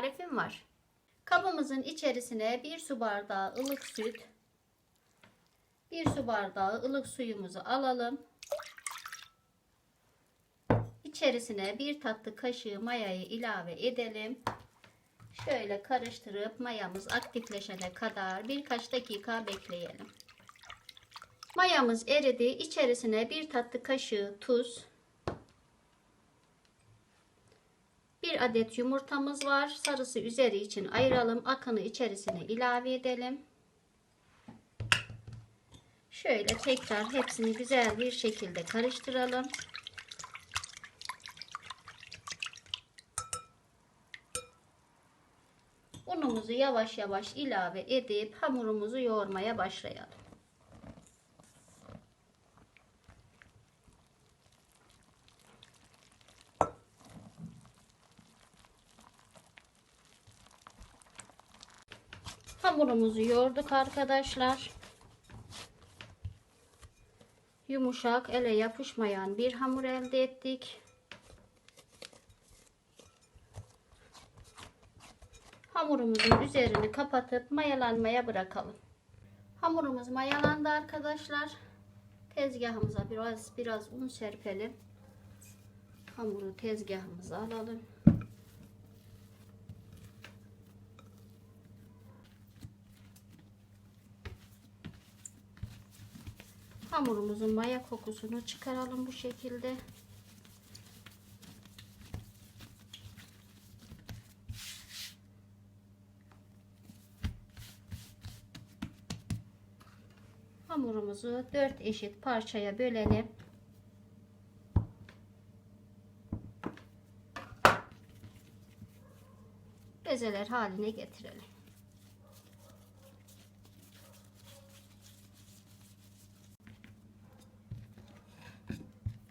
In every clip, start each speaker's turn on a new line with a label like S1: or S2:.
S1: tarifim var. Kabımızın içerisine bir su bardağı ılık süt, bir su bardağı ılık suyumuzu alalım. İçerisine bir tatlı kaşığı mayayı ilave edelim. Şöyle karıştırıp mayamız aktifleşene kadar birkaç dakika bekleyelim. Mayamız eridi. İçerisine bir tatlı kaşığı tuz, bir adet yumurtamız var. Sarısı üzeri için ayıralım. Akını içerisine ilave edelim. Şöyle tekrar hepsini güzel bir şekilde karıştıralım. Unumuzu yavaş yavaş ilave edip hamurumuzu yoğurmaya başlayalım. Hamurumuzu yoğurduk arkadaşlar. Yumuşak, ele yapışmayan bir hamur elde ettik. Hamurumuzun üzerini kapatıp mayalanmaya bırakalım. Hamurumuz mayalandı arkadaşlar. Tezgahımıza biraz biraz un serpelim. Hamuru tezgahımıza alalım. Hamurumuzun maya kokusunu çıkaralım bu şekilde. Hamurumuzu 4 eşit parçaya bölelim. Bezeler haline getirelim.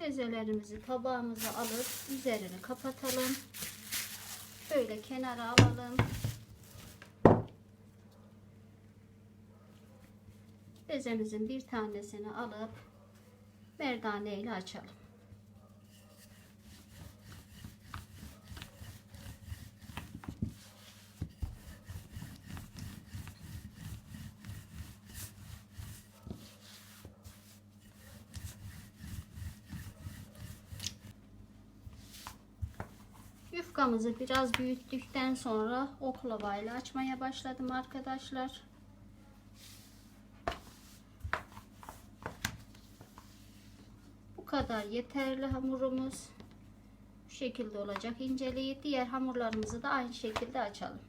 S1: Bezelerimizi tabağımıza alıp üzerini kapatalım. Şöyle kenara alalım. Bezemizin bir tanesini alıp merdane ile açalım. Yufkamızı biraz büyüttükten sonra oklavayla açmaya başladım arkadaşlar. Bu kadar yeterli hamurumuz. Bu şekilde olacak inceliği. Diğer hamurlarımızı da aynı şekilde açalım.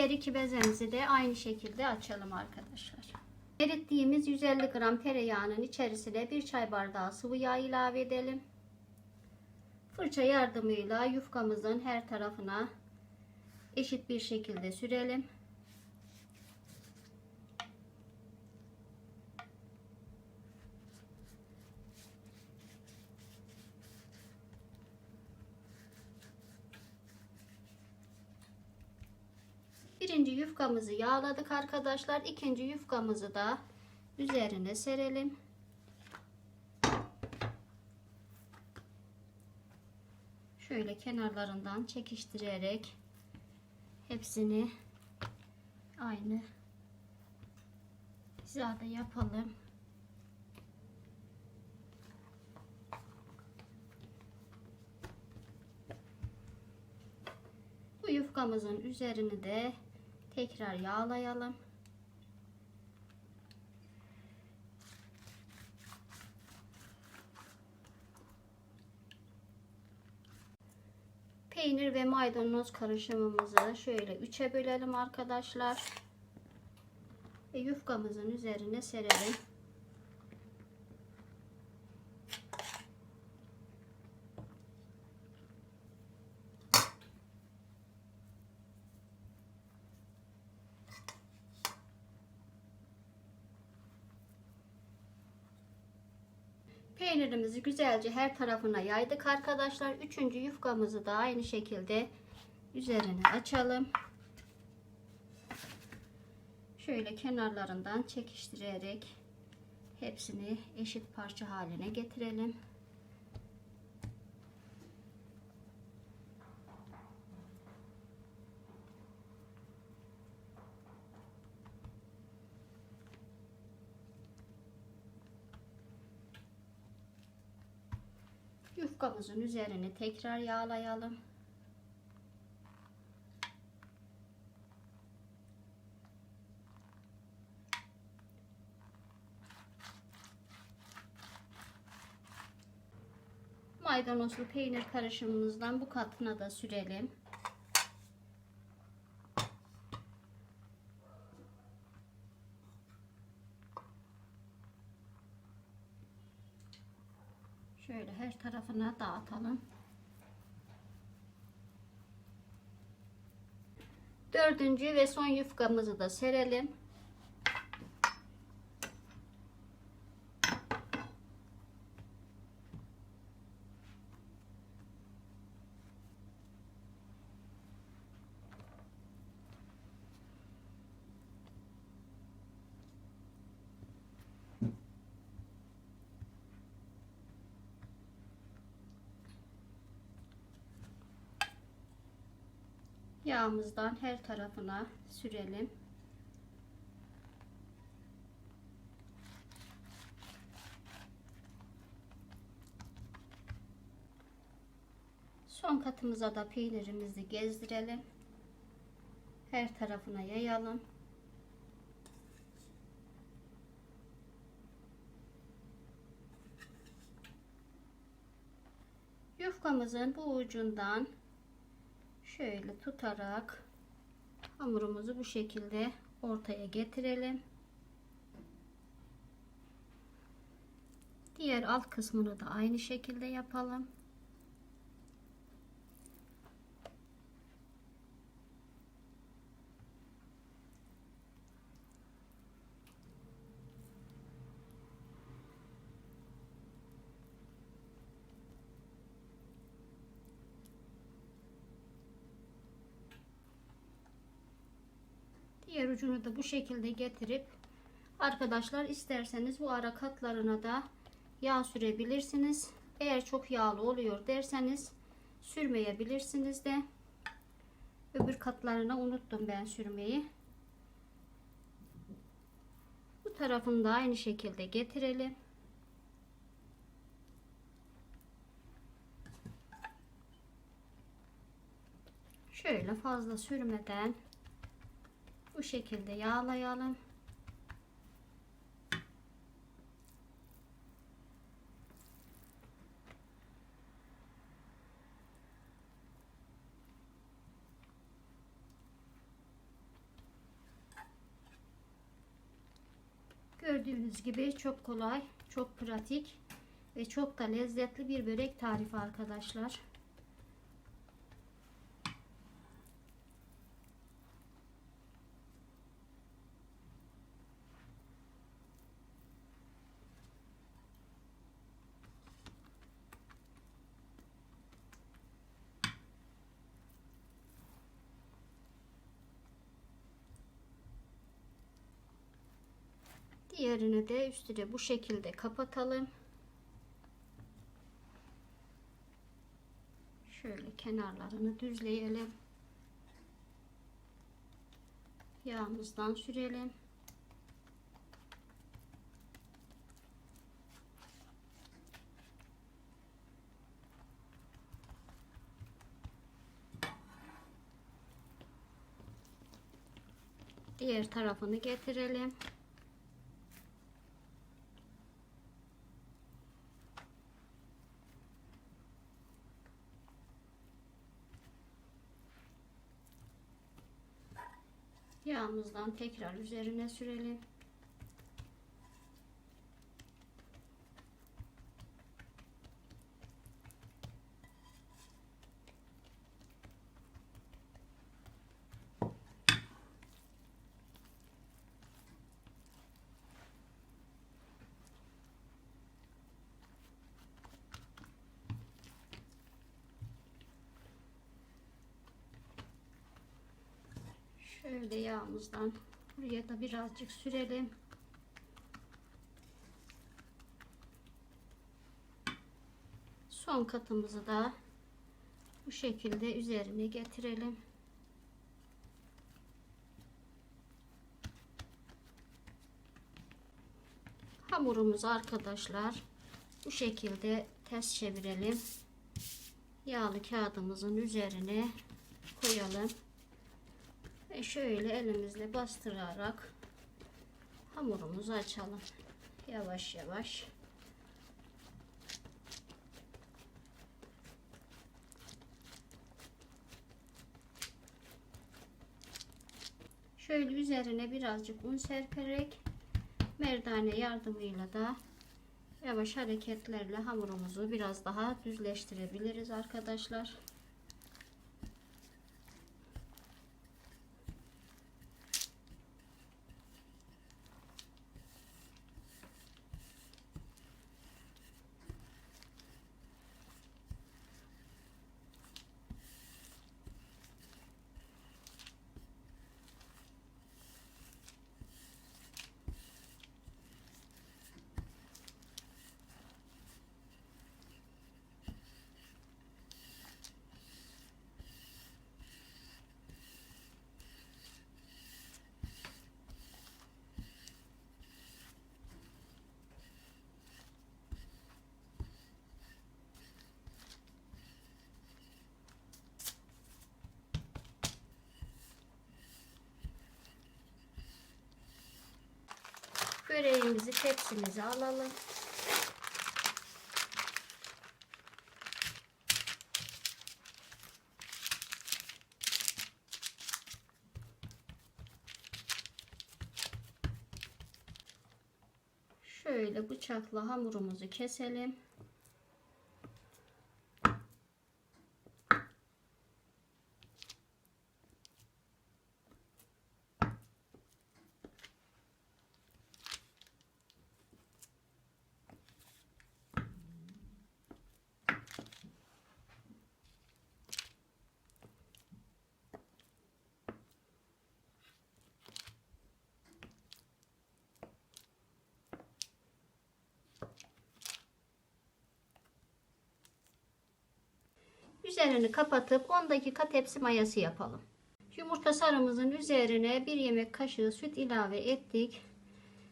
S1: Diğer iki bezemizi de aynı şekilde açalım arkadaşlar. Erittiğimiz 150 gram tereyağının içerisine bir çay bardağı sıvı yağ ilave edelim. Fırça yardımıyla yufkamızın her tarafına eşit bir şekilde sürelim. Birinci yufkamızı yağladık arkadaşlar. İkinci yufkamızı da üzerine serelim. Şöyle kenarlarından çekiştirerek hepsini aynı hizada yapalım. Bu yufkamızın üzerini de tekrar yağlayalım. Peynir ve maydanoz karışımımızı şöyle üçe bölelim arkadaşlar. ve yufkamızın üzerine serelim. Peynirimizi güzelce her tarafına yaydık arkadaşlar. Üçüncü yufkamızı da aynı şekilde üzerine açalım. Şöyle kenarlarından çekiştirerek hepsini eşit parça haline getirelim. Yufkamızın üzerine tekrar yağlayalım. Maydanozlu peynir karışımımızdan bu katına da sürelim. Şöyle her tarafına dağıtalım. Dördüncü ve son yufkamızı da serelim. Yağımızdan her tarafına sürelim. Son katımıza da peynirimizi gezdirelim. Her tarafına yayalım. Yufkamızın bu ucundan şöyle tutarak hamurumuzu bu şekilde ortaya getirelim. Diğer alt kısmını da aynı şekilde yapalım. Diğer ucunu da bu şekilde getirip arkadaşlar isterseniz bu ara katlarına da yağ sürebilirsiniz. Eğer çok yağlı oluyor derseniz sürmeyebilirsiniz de. Öbür katlarına unuttum ben sürmeyi. Bu tarafını da aynı şekilde getirelim. Şöyle fazla sürmeden bu şekilde yağlayalım. Gördüğünüz gibi çok kolay, çok pratik ve çok da lezzetli bir börek tarifi arkadaşlar. Diğerini de üstüne bu şekilde kapatalım. Şöyle kenarlarını düzleyelim. Yağımızdan sürelim. Diğer tarafını getirelim. Yağımızdan tekrar üzerine sürelim. Şöyle yağımızdan buraya da birazcık sürelim. Son katımızı da bu şekilde üzerine getirelim. Hamurumuzu arkadaşlar bu şekilde ters çevirelim. Yağlı kağıdımızın üzerine koyalım. Şöyle elimizle bastırarak hamurumuzu açalım. Yavaş yavaş. Şöyle üzerine birazcık un serperek merdane yardımıyla da yavaş hareketlerle hamurumuzu biraz daha düzleştirebiliriz arkadaşlar. Böreğimizi tepsimize alalım. Şöyle bıçakla hamurumuzu keselim. Üzerini kapatıp 10 dakika tepsi mayası yapalım. Yumurta sarımızın üzerine bir yemek kaşığı süt ilave ettik.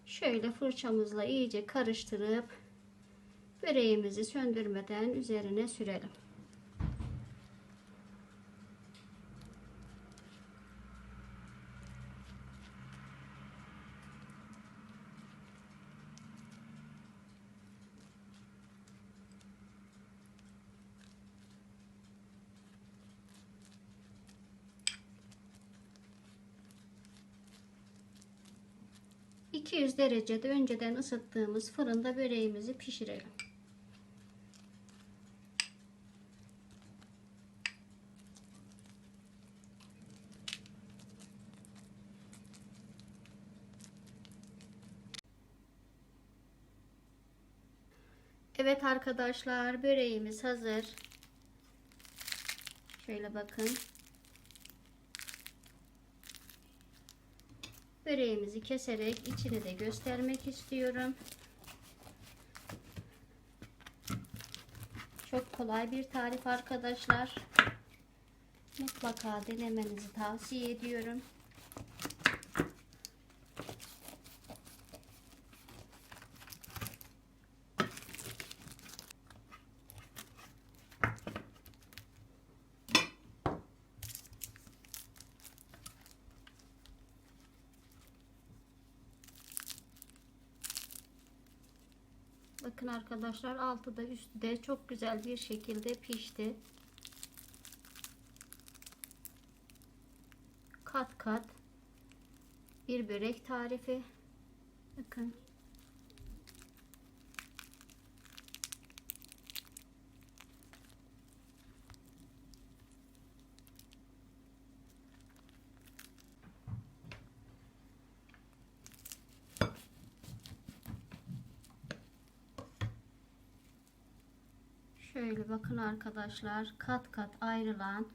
S1: Şöyle fırçamızla iyice karıştırıp böreğimizi söndürmeden üzerine sürelim. ...200 derecede önceden ısıttığımız fırında böreğimizi pişirelim. Evet arkadaşlar böreğimiz hazır. Şöyle bakın. Böreğimizi keserek içini de göstermek istiyorum. Çok kolay bir tarif arkadaşlar. Mutlaka denemenizi tavsiye ediyorum. Bakın arkadaşlar altı da üstü de çok güzel bir şekilde pişti. Kat kat bir börek tarifi. Bakın. Şöyle bakın arkadaşlar kat kat ayrılan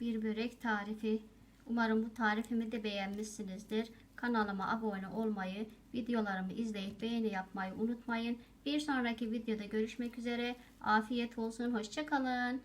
S1: bir börek tarifi Umarım bu tarifimi de beğenmişsinizdir. Kanalıma abone olmayı, videolarımı izleyip beğeni yapmayı unutmayın. Bir sonraki videoda görüşmek üzere. Afiyet olsun. Hoşçakalın.